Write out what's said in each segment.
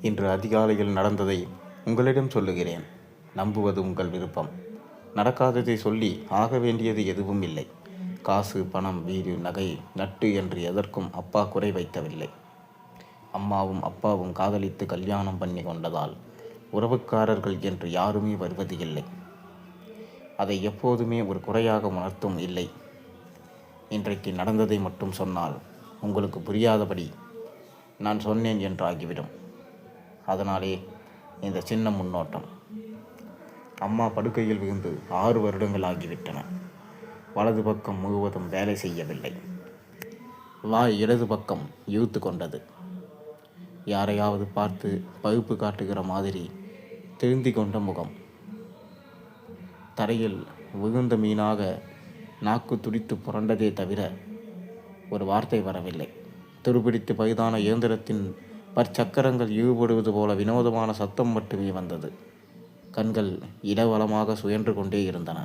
இன்று அதிகாலையில் நடந்ததை உங்களிடம் சொல்லுகிறேன். நம்புவது உங்கள் விருப்பம். நடக்காததை சொல்லி ஆக வேண்டியது எதுவும் இல்லை. காசு பணம் வீடு நகை நட்டு என்று எதற்கும் அப்பா குறை வைக்கவில்லை. அம்மாவும் அப்பாவும் காதலித்து கல்யாணம் பண்ணி கொண்டதால் உறவுக்காரர்கள் என்று யாருமே வருவது இல்லை. அதை எப்போதுமே ஒரு குறையாக உணர்த்தும் இல்லை. இன்றைக்கு நடந்ததை மட்டும் சொன்னால் உங்களுக்கு புரியாதபடி நான் சொன்னேன் என்றாகிவிடும். அதனாலே இந்த சின்ன முன்னோட்டம் அம்மா படுக்கையில் விழுந்து ஆறு வருடங்கள் ஆகிவிட்டன. வலது பக்கம் முழுவதும் வேலை செய்யவில்லை. வாய் இடது பக்கம் இழுத்து கொண்டது. யாரையாவது பார்த்து பகுப்பு காட்டுகிற மாதிரி திருந்தி கொண்ட முகம். தரையில் விழுந்த மீனாக நாக்கு துடித்து புரண்டதே தவிர ஒரு வார்த்தை வரவில்லை. துருப்பிடித்து பழுதான இயந்திரத்தின் பற்சக்கரங்கள் ஈடுபடுவது போல வினோதமான சத்தம் மட்டுமே வந்தது. கண்கள் இடவளமாக சுயன்று கொண்டே இருந்தன.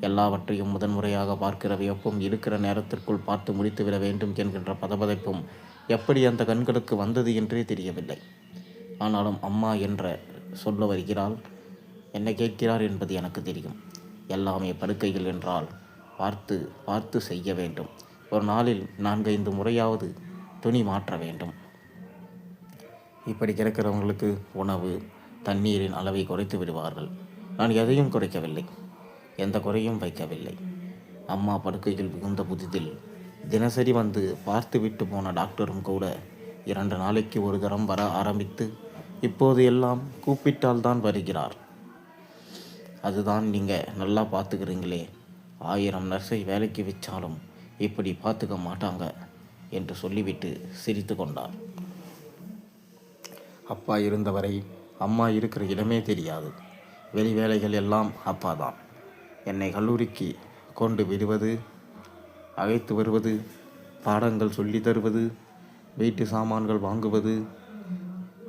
எல்லாவற்றையும் முதன்முறையாக பார்க்கிற வியப்பும் இருக்கிற நேரத்திற்குள் பார்த்து முடித்துவிட வேண்டும் என்கின்ற பதபதைப்பும் எப்படி அந்த கண்களுக்கு வந்தது என்றே தெரியவில்லை. ஆனாலும் அம்மா என்ற சொல்ல வருகிறாள் என்ன கேட்கிறார் என்பது எனக்கு தெரியும். எல்லாமே படுக்கைகள் என்றால் பார்த்து பார்த்து செய்ய வேண்டும். ஒரு நாளில் நான்கைந்து முறையாவது துணி மாற்ற வேண்டும். இப்படி கிடக்கிறவங்களுக்கு உணவு தண்ணீரின் அளவை குறைத்து விடுவார்கள். நான் எதையும் குறைக்கவில்லை. எந்த குறையும் வைக்கவில்லை. அம்மா படுக்கையில் புகுந்த புதிதில் தினசரி வந்து பார்த்துவிட்டு போன டாக்டரும் கூட இரண்டு நாளைக்கு ஒரு தரம் வர ஆரம்பித்து இப்போது எல்லாம் கூப்பிட்டால் தான் வருகிறார். அதுதான் நீங்கள் நல்லா பார்த்துக்கிறீங்களே. ஆயிரம் நர்ஸை வேலைக்கு வச்சாலும் இப்படி பார்த்துக்க மாட்டாங்க என்று சொல்லிவிட்டு சிரித்து கொண்டார். அப்பா இருந்தவரை அம்மா இருக்கிற இடமே தெரியாது. வெளி வேலைகள் எல்லாம் அப்பா தான் என்னை கல்லூரிக்கு கொண்டு விடுவது அழைத்து வருவது பாடங்கள் சொல்லி தருவது வீட்டு சாமான்கள் வாங்குவது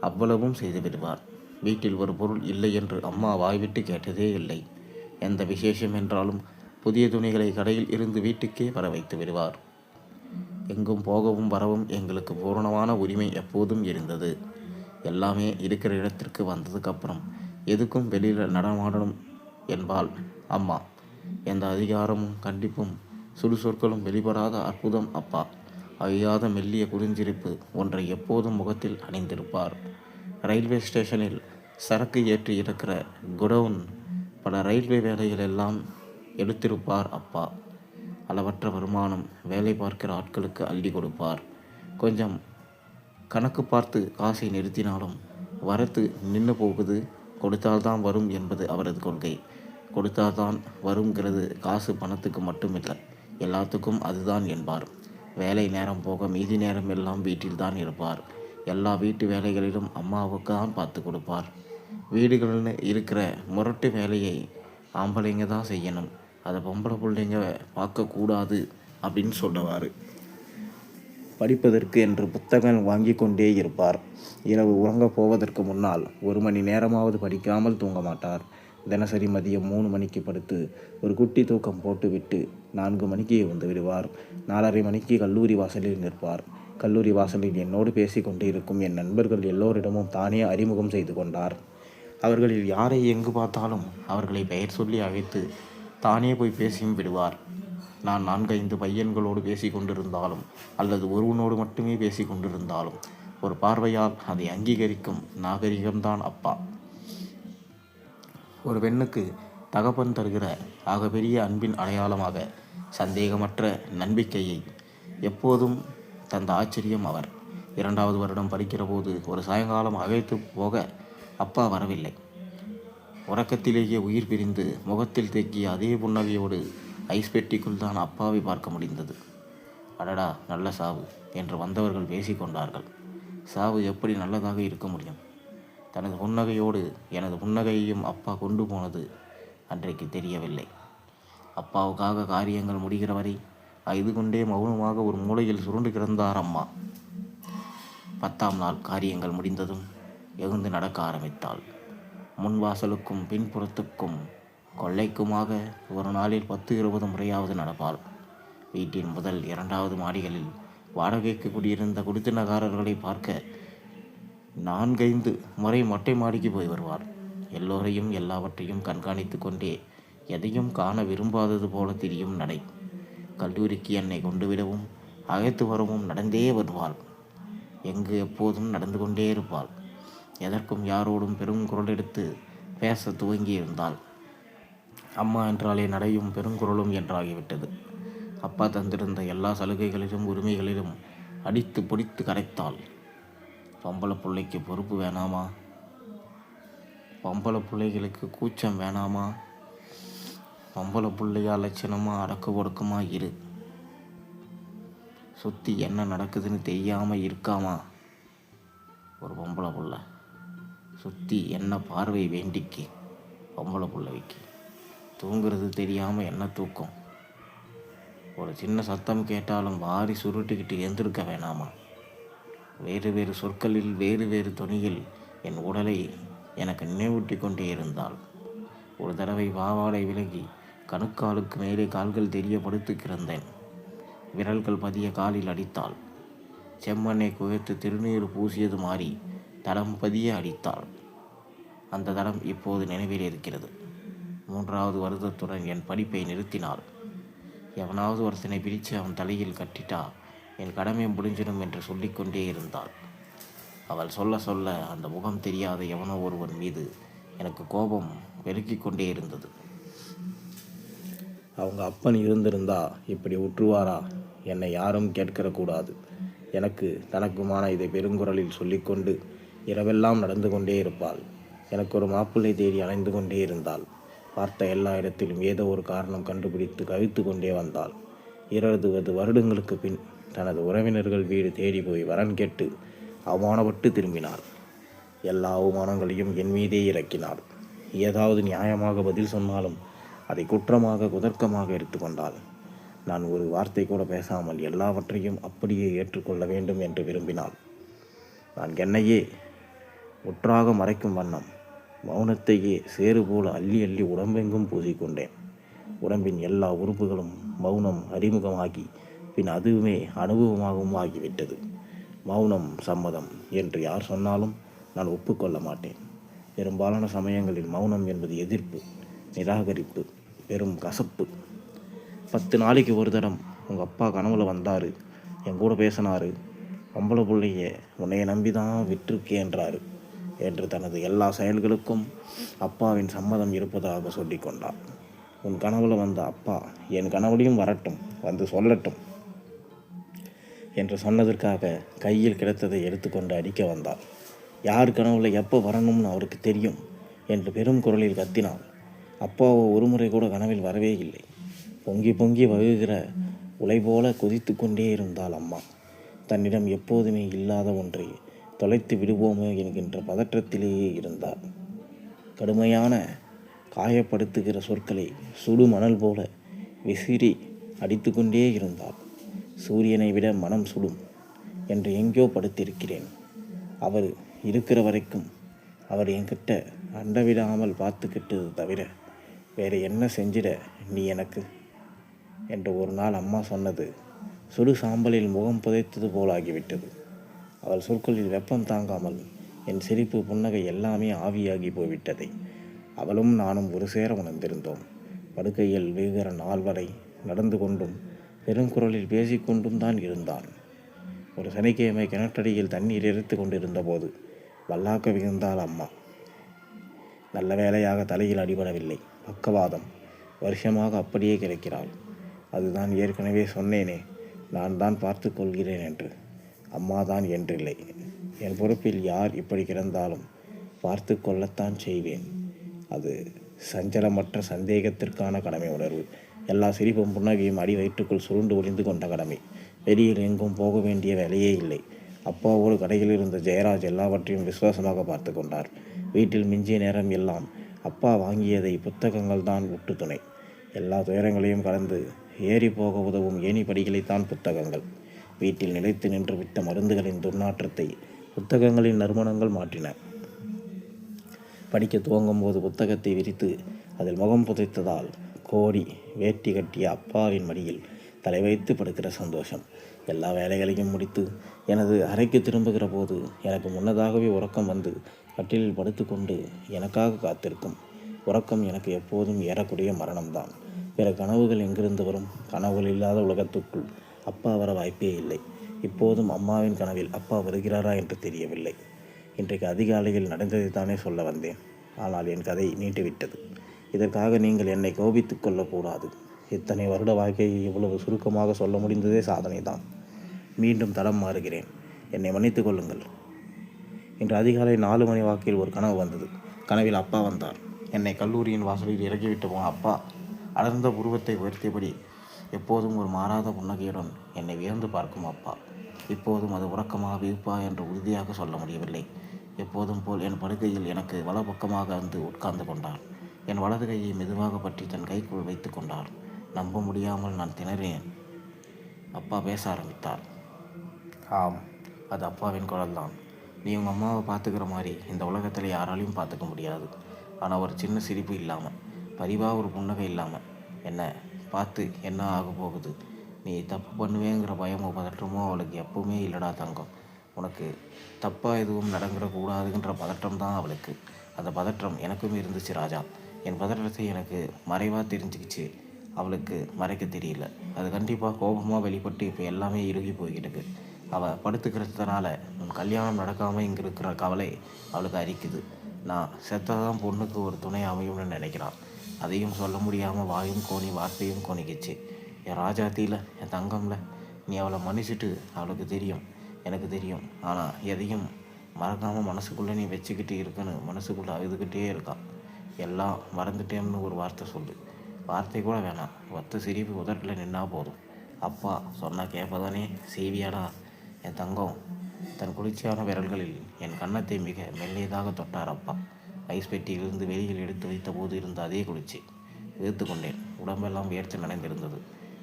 அவ்வளவும் செய்து விடுவார். வீட்டில் ஒரு பொருள் இல்லை என்று அம்மா வாய்விட்டு கேட்டதே இல்லை. எந்த விசேஷம் என்றாலும் புதிய துணிகளை கடையில் இருந்து வீட்டுக்கே வர வைத்து விடுவார். எங்கும் போகவும் வரவும் எங்களுக்கு பூரணமான உரிமை எப்போதும் இருந்தது. எல்லாமே இருக்கிற இடத்திற்கு வந்ததுக்கப்புறம் எதுக்கும் வெளியில் நடமாடணும் என்பாள் அம்மா. எந்த அதிகாரமும் கண்டிப்பும் சுடுசொற்களும் வெளிப்படாத அற்புதம் அப்பா. அழியாத மெல்லிய குறிஞ்சிருப்பு ஒன்றை எப்போதும் முகத்தில் அணிந்திருப்பார். ரயில்வே ஸ்டேஷனில் சரக்கு ஏற்றி இருக்கிற குடவுன் பல ரயில்வே வேலைகள் எல்லாம் எடுத்திருப்பார் அப்பா. அளவற்ற வருமானம் வேலை பார்க்கிற ஆட்களுக்கு அள்ளி கொடுப்பார். கொஞ்சம் கணக்கு பார்த்து காசை நிறுத்தினாலும் வரத்து நின்று போகுது. கொடுத்தால்தான் வரும் என்பது அவரது கொள்கை. கொடுத்தால்தான் வருங்கிறது காசு பணத்துக்கு மட்டுமில்லை. எல்லாத்துக்கும் அதுதான் என்பார். வேலை நேரம் போக மீதி நேரம் எல்லாம் வீட்டில் தான் இருப்பார். எல்லா வீட்டு வேலைகளிலும் அம்மாவுக்கு தான் பார்த்து கொடுப்பார். வீடுகளில் இருக்கிற முரட்டு வேலையை ஆம்பளைங்க தான் செய்யணும். அதை பொம்பளை பிள்ளைங்க பார்க்கக்கூடாது அப்படின்னு சொல்லுவார் படிப்பதற்கு என்று புத்தகம் வாங்கி கொண்டே இருப்பார். இரவு உறங்கப் போவதற்கு முன்னால் ஒரு மணி நேரமாவது படிக்காமல் தூங்க மாட்டார். தினசரி மதியம் மூணு மணிக்கு படுத்து ஒரு குட்டி தூக்கம் போட்டுவிட்டு நான்கு மணிக்கு வந்து விடுவார். நாலரை மணிக்கு கல்லூரி வாசலில் நிற்பார். கல்லூரி வாசலில் என்னோடு பேசி கொண்டிருக்கும் என் நண்பர்கள் எல்லோரிடமும் தானே அறிமுகம் செய்து கொண்டார். அவர்களில் யாரை எங்கு பார்த்தாலும் அவர்களை பெயர் சொல்லி அழைத்து தானே போய் பேசியும் விடுவார். நான் நான்கைந்து பையன்களோடு பேசி கொண்டிருந்தாலும் அல்லது ஒருவனோடு மட்டுமே பேசி கொண்டிருந்தாலும் ஒரு பார்வையால் அதை அங்கீகரிக்கும் நாகரிகம்தான் அப்பா. ஒரு பெண்ணுக்கு தகப்பன் தருகிற ஆகப்பெரிய அன்பின் அடையாளமாக சந்தேகமற்ற நம்பிக்கையை எப்போதும் தந்த ஆச்சரியம் அவர். இரண்டாவது வருடம் படிக்கிற போது ஒரு சாயங்காலம் அழைத்து போக அப்பா வரவில்லை. உறக்கத்திலேயே உயிர் பிரிந்து முகத்தில் தேக்கிய அதே புன்னகையோடு ஐஸ் பெட்டிக்குள் தான் அப்பாவை பார்க்க முடிந்தது. அடடா நல்ல சாவு என்று வந்தவர்கள் பேசிக்கொண்டார்கள் சாவு எப்படி நல்லதாக இருக்க முடியும்? தனது புன்னகையோடு எனது புன்னகையையும் அப்பா கொண்டு போனது அன்றைக்கு தெரியவில்லை. அப்பாவுக்காக காரியங்கள் முடிகிற வரை அழுது கொண்டே மௌனமாக ஒரு மூலையில் சுருண்டு கிடந்தார் அம்மா. பத்தாம் நாள் காரியங்கள் முடிந்ததும் எழுந்து நடக்க ஆரம்பித்தாள். முன் வாசலுக்கும் பின்புறத்துக்கும் கொள்ளைக்குமாக ஒரு நாளில் பத்து இருபது முறையாவது நடப்பாள். வீட்டின் முதல் இரண்டாவது மாடிகளில் வாடகைக்கு குடியிருந்த குடித்தனக்காரர்களை பார்க்க நான்கைந்து முறை மொட்டை மாடிக்கு போய் வருவார். எல்லோரையும் எல்லாவற்றையும் கண்காணித்து கொண்டே எதையும் காண விரும்பாதது போல தெரியும் நடை. கல்லூரிக்கு என்னை கொண்டு விடவும் அழைத்து வரவும் நடந்தே வருவாள். எங்கு எப்போதும் நடந்து கொண்டே இருப்பாள். எதற்கும் யாரோடும் பெரும் குரல் எடுத்து பேச துவங்கியிருந்தாள். அம்மா என்றாலே நடையும் பெருங்குரலும் என்றாகிவிட்டது. அப்பா தந்திருந்த எல்லா சலுகைகளிலும் உரிமைகளிலும் அடித்து பிடித்து கரைத்தாள். பொம்பளை பிள்ளைக்கு பொறுப்பு வேணாமா? பொம்பளை பிள்ளைகளுக்கு கூச்சம் வேணாமா? பொம்பளை பிள்ளையா லட்சணமாக அடக்கு ஒடுக்கமா இரு. சுற்றி என்ன நடக்குதுன்னு தெரியாமல் இருக்காமா? ஒரு பொம்பளை புள்ள. சுற்றி என்ன பார்வை வேண்டிக்கு? பொம்பளை பிள்ளைக்கு தூங்குறது தெரியாமல் என்ன தூக்கம்? ஒரு சின்ன சத்தம் கேட்டாலும் வாரி சுருட்டிக்கிட்டு எழுந்திருக்க வேணாமா? வேறு வேறு சொற்களில் வேறு வேறு துணியில் என் உடலை எனக்கு நினைவூட்டி கொண்டே இருந்தாள். ஒரு தடவை வாவாடை விலகி கணுக்காலுக்கு மேலே கால்கள் தெரிய படுத்து கிடந்தேன். விரல்கள் பதிய காலில் அடித்தாள். செம்மண்ணை குவித்து திருநீர் பூசியது மாறி தடம் பதிய அடித்தாள். அந்த தடம் இப்போது நினைவில் இருக்கிறது. மூன்றாவது வருடத்துடன் என் படிப்பை நிறுத்தினார் எவனாவது ஒருத்தனை பிரித்து அவன் தலையில் கட்டிட்டா என் கடமை முடிஞ்சிடும் என்று சொல்லிக்கொண்டே இருந்தாள். அவள் சொல்ல சொல்ல அந்த முகம் தெரியாத எவனோ ஒருவன் மீது எனக்கு கோபம் பெருக்கிக் கொண்டே இருந்தது. அவங்க அப்பன் இருந்திருந்தா இப்படி உற்றுவாரா? என்னை யாரும் கேட்கக்கூடாது எனக்கு தனக்குமான இதை பெருங்குரலில் சொல்லிக்கொண்டு இரவெல்லாம் நடந்து கொண்டே இருப்பாள். எனக்கு ஒரு மாப்பிள்ளை தேடி அலைந்து கொண்டே இருந்தாள். பார்த்த எல்லா இடத்திலும் ஏதோ ஒரு காரணம் கண்டுபிடித்து கவித்து கொண்டே வந்தாள். இருபது வருடங்களுக்கு பின் தனது உறவினர்கள் வீடு தேடி போய் வரன் கேட்டு அவமானப்பட்டு திரும்பினாள். எல்லா அவமானங்களையும் என் மீதே இறக்கினாள். ஏதாவது நியாயமாக பதில் சொன்னாலும் அதை குற்றமாக குதர்க்கமாக எடுத்துக்கொண்டாள் நான் ஒரு வார்த்தை கூட பேசாமல் எல்லாவற்றையும் அப்படியே ஏற்றுக்கொள்ள வேண்டும் என்று விரும்பினாள். நான் என்னையே முற்றாக மறைக்கும் வண்ணம் மௌனத்தையே சேறு போல அள்ளி அள்ளி உடம்பெங்கும் பூசிக்கொண்டேன். உடம்பின் எல்லா உறுப்புகளும் மௌனம் அறிமுகமாகி பின் அதுவுமே அனுபவமாகவும் ஆகிவிட்டது மௌனம் சம்மதம் என்று யார் சொன்னாலும் நான் ஒப்புக்கொள்ள மாட்டேன். பெரும்பாலான சமயங்களில் மௌனம் என்பது எதிர்ப்பு நிராகரிப்பு பெரும் கசப்பு. பத்து நாளைக்கு ஒரு தடம் உங்கள் அப்பா கனவுல வந்தார் என் கூட பேசினார். பொம்பளை பிள்ளைய உன்னைய நம்பி தான் விற்றுக்கேன்றாரு என்று தனது எல்லா செயல்களுக்கும் அப்பாவின் சம்மதம் இருப்பதாக சொல்லி கொண்டார் உன் கனவுல வந்த அப்பா என் கனவுலையும் வரட்டும் வந்து சொல்லட்டும் என்று சொன்னதற்காக கையில் கிடைத்ததை எடுத்துக்கொண்டு அடிக்க வந்தார் யார் கனவுல எப்போ வரணும்னு அவருக்கு தெரியும் என்று பெரும் குரலில் கத்தினாள் அப்பாவோ ஒருமுறை கூட கனவில் வரவே இல்லை. பொங்கி பொங்கி வகுகிற உலை போல கொதித்து கொண்டே இருந்தாள் அம்மா தன்னிடம் எப்போதுமே இல்லாத ஒன்றை தொலைத்து விடுவோமோ என்கின்ற பதற்றத்திலேயே இருந்தார். கடுமையான காயப்படுத்துகிற சொற்களை சுடு மணல் போல விசிறி அடித்து கொண்டே இருந்தார். சூரியனை விட மனம் சுடும் என்று எங்கேயோ படுத்திருக்கிறேன். அவர் இருக்கிற வரைக்கும் அவர் என்கிட்ட அண்டவிடாமல் பார்த்துக்கிட்டது தவிர வேறு என்ன செஞ்சிட நீ எனக்கு? என்று ஒரு நாள் அம்மா சொன்னது சுடு சாம்பலில் முகம் புதைத்தது போலாகிவிட்டது. அவள் சொற்களில் வெப்பம் தாங்காமல் என் சிரிப்பு புன்னகை எல்லாமே ஆவியாகி போய்விட்டதை. அவளும் நானும் ஒரு சேர உணர்ந்திருந்தோம். படுக்கையில் வீகிற நாள் வரை நடந்து கொண்டும் பெருங்குரலில் பேசிக்கொண்டும் தான் இருந்தான். ஒரு சனிக்கிழமை கிணற்றடியில் தண்ணீர் எரித்து கொண்டிருந்த போது வல்லாக்க விழுந்தாள் அம்மா. நல்ல வேலையாக தலையில் அடிபடவில்லை. பக்கவாதம் வருஷமாக அப்படியே கிடைக்கிறாள். அதுதான் ஏற்கனவே சொன்னேனே நான் தான் பார்த்து கொள்கிறேன் என்று. அம்மா தான் என்றில்லை. என் பொறுப்பில் யார் இப்படி கிடந்தாலும் பார்த்து கொள்ளத்தான் செய்வேன். அது சஞ்சலமற்ற சந்தேகத்திற்கான கடமை உணர்வு. எல்லா சிரிப்பும் புன்னகையும் அடி வயிற்றுக்குள் சுருண்டு ஒளிந்து கொண்ட கடமை. வெளியில் எங்கும் போக வேண்டிய வேலையே இல்லை. அப்பாவோடு கடையில் இருந்த ஜெயராஜ் எல்லாவற்றையும் விசுவாசமாக பார்த்து கொண்டார். வீட்டில் மிஞ்சிய நேரம் எல்லாம் அப்பா வாங்கியதை புத்தகங்கள் தான் ஒட்டு துணை எல்லா துயரங்களையும் கடந்து ஏறி போக உதவும் ஏணி படிகளைத்தான் புத்தகங்கள். வீட்டில் நிலைத்து நின்று விட்ட மருந்துகளின் துர்நாற்றத்தை புத்தகங்களின் நறுமணங்கள் மாற்றின. படிக்க துவங்கும் போது புத்தகத்தை விரித்து அதில் முகம் புதைத்ததால் கோடி வேட்டி கட்டிய அப்பாவின் மடியில் தலை வைத்து படுக்கிற சந்தோஷம். எல்லா வேலைகளையும் முடித்து எனது அறைக்கு திரும்புகிற போது எனக்கு முன்னதாகவே உறக்கம் வந்து கட்டிலில் படுத்துக்கொண்டு எனக்காக காத்திருக்கும். உறக்கம் எனக்கு எப்போதும் ஏறக்கூடிய மரணம்தான். பிற கனவுகள் எங்கிருந்து வரும்? கனவுகள் இல்லாத உலகத்துக்குள் அப்பா வர வாய்ப்பே இல்லை. இப்போதும் அம்மாவின் கனவில் அப்பா வருகிறாரா என்று தெரியவில்லை. இன்றைக்கு அதிகாலையில் நடந்ததை தானே சொல்ல வந்தேன். ஆனால் என் கதை நீட்டுவிட்டது. இதற்காக நீங்கள் என்னை கோபித்து கொள்ளக்கூடாது. இத்தனை வருட வாழ்க்கையை இவ்வளவு சுருக்கமாக சொல்ல முடிந்ததே சாதனை தான் மீண்டும் தடம் மாறுகிறேன். என்னை மன்னித்துக் கொள்ளுங்கள். இன்று அதிகாலை நாலு மணி வாக்கில் ஒரு கனவு வந்தது. கனவில் அப்பா வந்தார். என்னை கல்லூரியின் வாசலில் இறக்கிவிட்டு போன அப்பா அடர்ந்த உருவத்தை உயர்த்தியபடி எப்போதும் ஒரு மாறாத புன்னகையுடன் என்னை வியந்து பார்க்கும் அப்பா. இப்போதும் அது உறக்கமாக விருப்பா என்று உறுதியாக சொல்ல முடியவில்லை. எப்போதும் போல் என் படுக்கையில் எனக்கு வலப்பக்கமாக வந்து உட்கார்ந்து கொண்டார் என் வலது கையை மெதுவாக பற்றி தன் கைக்குள் வைத்து கொண்டார் நம்ப முடியாமல் நான் திணறினேன். அப்பா பேச ஆரம்பித்தார். ஆம் அது அப்பாவின் குரல் தான் நீ உங்கள் அம்மாவை பார்த்துக்கிற மாதிரி இந்த உலகத்தில் யாராலையும் பார்த்துக்க முடியாது. ஆனால் ஒரு சின்ன சிரிப்பு இல்லாமல் பரிவாக ஒரு புன்னகை இல்லாமல் என்ன? பார்த்து என்ன ஆக போகுது? நீ தப்பு பண்ணுவேங்கிற பயமோ பதற்றமோ அவளுக்கு எப்பவுமே இல்லைடா தங்கம். உனக்கு தப்பாக எதுவும் நடந்துடக்கூடாதுன்ற பதட்டம் தான் அவளுக்கு. அந்த பதற்றம் எனக்கும் இருந்துச்சு ராஜா. என் பதற்றத்தை எனக்கு மறைவாக தெரிஞ்சுக்கிச்சு. அவளுக்கு மறைக்க தெரியல. அது கண்டிப்பாக கோபமாக வெளிப்பட்டு இப்போ எல்லாமே இறுகி போய்கிட்டு அவள் படுத்துக்கிறதுனால உன் கல்யாணம் நடக்காமல் இங்கே இருக்கிற கவலை அவளுக்கு அரிக்குது. நான் செத்ததான் பொண்ணுக்கு ஒரு துணை அமையும்னு நினைக்கிறான். அதையும் சொல்ல முடியாமல் வாயும் கோணி வார்த்தையும் கோணிக்கிச்சு. என் ராஜாத்தியில் என் தங்கம்ல நீ அவளை மன்னிச்சிட்டு அவளுக்கு தெரியும் எனக்கு தெரியும். ஆனால் எதையும் மறக்காமல் மனசுக்குள்ளே நீ வச்சுக்கிட்டு இருக்குன்னு மனசுக்குள்ளே அழுதுகிட்டே இருக்கான். எல்லாம் மறந்துட்டேன்னு ஒரு வார்த்தை சொல்லு. வார்த்தை கூட வேணாம். ஒத்த சிரிப்பு உதட்டில் நின்னா போதும். அப்பா சொன்னால் கேட்பதானே செய்வியாடா என் தங்கம் தன் குளிர்ச்சியான விரல்களில் என் கன்னத்தை மிக மெல்லியதாக தொட்டார் அப்பா. ஐஸ் பெட்டியிலிருந்து வெளியில் எடுத்து வைத்த போது இருந்த அதே குளிர்ச்சி எதிர்த்து கொண்டேன். உடம்பெல்லாம் வியர்த்து நனைந்திருந்தது.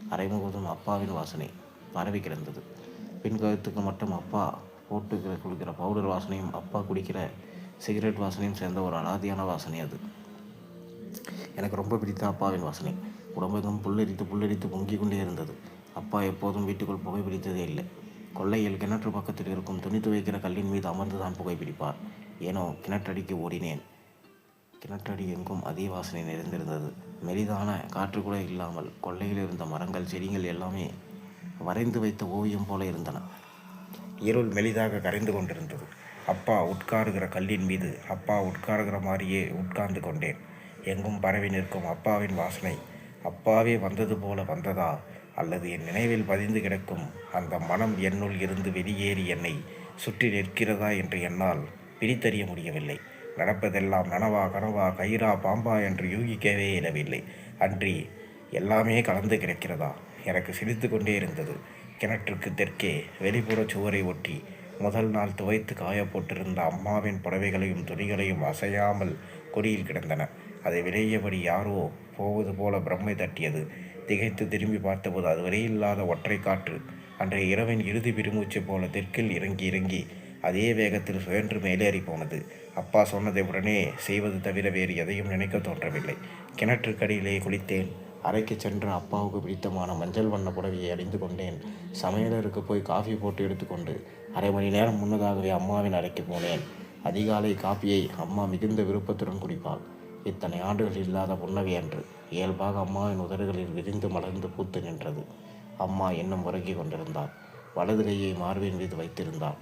அரை முழுவதும் அப்பாவின் வாசனை பரவி கிடந்தது. பின் கழுத்துக்கு மட்டும் அப்பா போட்டு குளிக்கிற பவுடர் வாசனையும் அப்பா குடிக்கிற சிகரெட் வாசனையும் சேர்ந்த ஒரு அலாதியான வாசனை அது. எனக்கு ரொம்ப பிடித்த அப்பாவின் வாசனை. உடம்பெங்கும் புல்லரித்து புல்லரித்து பொங்கிக் கொண்டே இருந்தது. அப்பா எப்போதும் வீட்டுக்குள் புகைப்பிடித்ததே இல்லை. கொள்ளையில் கிணற்று பக்கத்தில் இருக்கும் துணி துவைக்கிற கல்லின் மீது அமர்ந்து தான் புகைப்பிடிப்பார் ஏனோ கிணற்றடிக்கு ஓடினேன். கிணற்றடி எங்கும் அதே வாசனை நிறைந்திருந்தது. மெலிதான காற்று கூட இல்லாமல் கொள்ளையில் இருந்த மரங்கள் செடிகள் எல்லாமே வரைந்து வைத்த ஓவியம் போல இருந்தன. இருள் மெலிதாக கரைந்து கொண்டிருந்தது. அப்பா உட்காருகிற கல்லின் மீது அப்பா உட்காருகிற மாதிரியே உட்கார்ந்து கொண்டேன். எங்கும் பரவி நிற்கும் அப்பாவின் வாசனை அப்பாவே வந்தது போல வந்ததா? அல்லது என் நினைவில் பதிந்து கிடக்கும் அந்த மனம் என்னுள் இருந்து வெளியேறி என்னை சுற்றி நிற்கிறதா என்று என்னால் பிரித்தறிய முடியவில்லை. நடப்பதெல்லாம் நனவா கனவா கயிறா பாம்பா என்று யூகிக்கவே இயலவில்லை. அன்றி எல்லாமே கலந்து கிடக்கிறதா? எனக்கு சிரித்து கொண்டே இருந்தது. கிணற்றுக்கு தெற்கே வெளிப்புற சுவரை ஒட்டி முதல் நாள் துவைத்து காயப்போட்டிருந்த அம்மாவின் புடவைகளையும் துணிகளையும் அசையாமல் கொடியில் கிடந்தன. அதை விளையபடி யாரோ போவது போல பிரம்மை தட்டியது. திகைத்து திரும்பி பார்த்தபோது அதுவரை இல்லாத ஒற்றை காற்று அன்றைய இரவின் இறுதி பெருமூச்சு போல தெற்கில் இறங்கி இறங்கி அதே வேகத்தில் சுழன்று மேலேறி போனது. அப்பா சொன்னதை உடனே செய்வது தவிர வேறு எதையும் நினைக்க தோன்றவில்லை. கிணற்றுக்கடியிலே குளித்தேன். அறைக்கு சென்று அப்பாவுக்கு பிடித்தமான மஞ்சள் வண்ண புடவையை அணிந்து கொண்டேன். சமையலருக்கு போய் காஃபி போட்டு எடுத்துக்கொண்டு அரை மணி நேரம் முன்னதாகவே அம்மாவின் அறைக்கு போனேன். அதிகாலை காப்பியை அம்மா மிகுந்த விருப்பத்துடன் குடிப்பாள். இத்தனை ஆண்டுகள் இல்லாத புன்னகை அன்று இயல்பாக அம்மாவின் உதடுகளில் விரிந்து மலர்ந்து பூத்து நின்றது. அம்மா இன்னும் உறங்கிக் கொண்டிருந்தாள். வலது கையை மார்பின் மீது வைத்திருந்தாள்.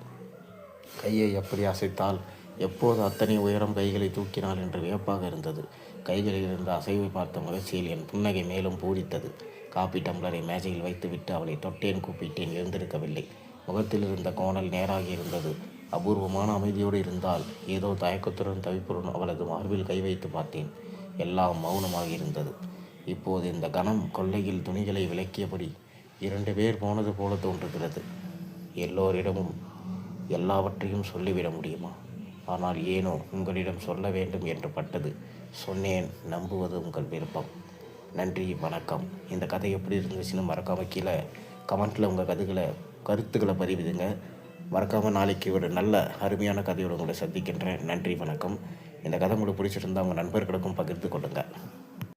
கையை எப்படி அசைத்தால் எப்போது அத்தனை உயரம் கைகளை தூக்கினாள் என்று வியப்பாக இருந்தது. கைகளில் இருந்த அசைவை பார்த்த மகிழ்ச்சியில் என் புன்னகை மேலும் பூரித்தது. காப்பி டம்ளரை மேஜையில் வைத்துவிட்டு அவளை தொட்டேன் கூப்பிட்டேன் எழுந்திருக்கவில்லை. முகத்தில் இருந்த கோணல் நேராகி இருந்தது. அபூர்வமான அமைதியோடு இருந்தால் ஏதோ தயக்கத்துடன் தவிப்புடன் அவளது மார்பில் கை வைத்து பார்த்தேன். எல்லாம் மௌனமாக இருந்தது. இப்போது இந்த கணம் கொள்ளையில் துணிகளை விளக்கியபடி இரண்டு பேர் போனது போல தோன்றுகிறது. எல்லோரிடமும் எல்லாவற்றையும் சொல்லிவிட முடியுமா? ஆனால் ஏனோ உங்களிடம் சொல்ல வேண்டும் என்று பட்டது. சொன்னேன் நம்புவது உங்கள் விருப்பம். நன்றி வணக்கம். இந்த கதை எப்படி இருந்துச்சுன்னு மறக்காமல் கீழே கமெண்ட்டில் உங்கள் கதைகளை கருத்துக்களை பதிவிடுங்க. மறக்காமல் நாளைக்கு ஒரு நல்ல அருமையான கதையோடு உங்களை சந்திக்கின்றேன். நன்றி வணக்கம். இந்த கதை உங்களுக்கு பிடிச்சிருந்தால் உங்கள் நண்பர்களுக்கும் பகிர்ந்து கொள்ளுங்கள்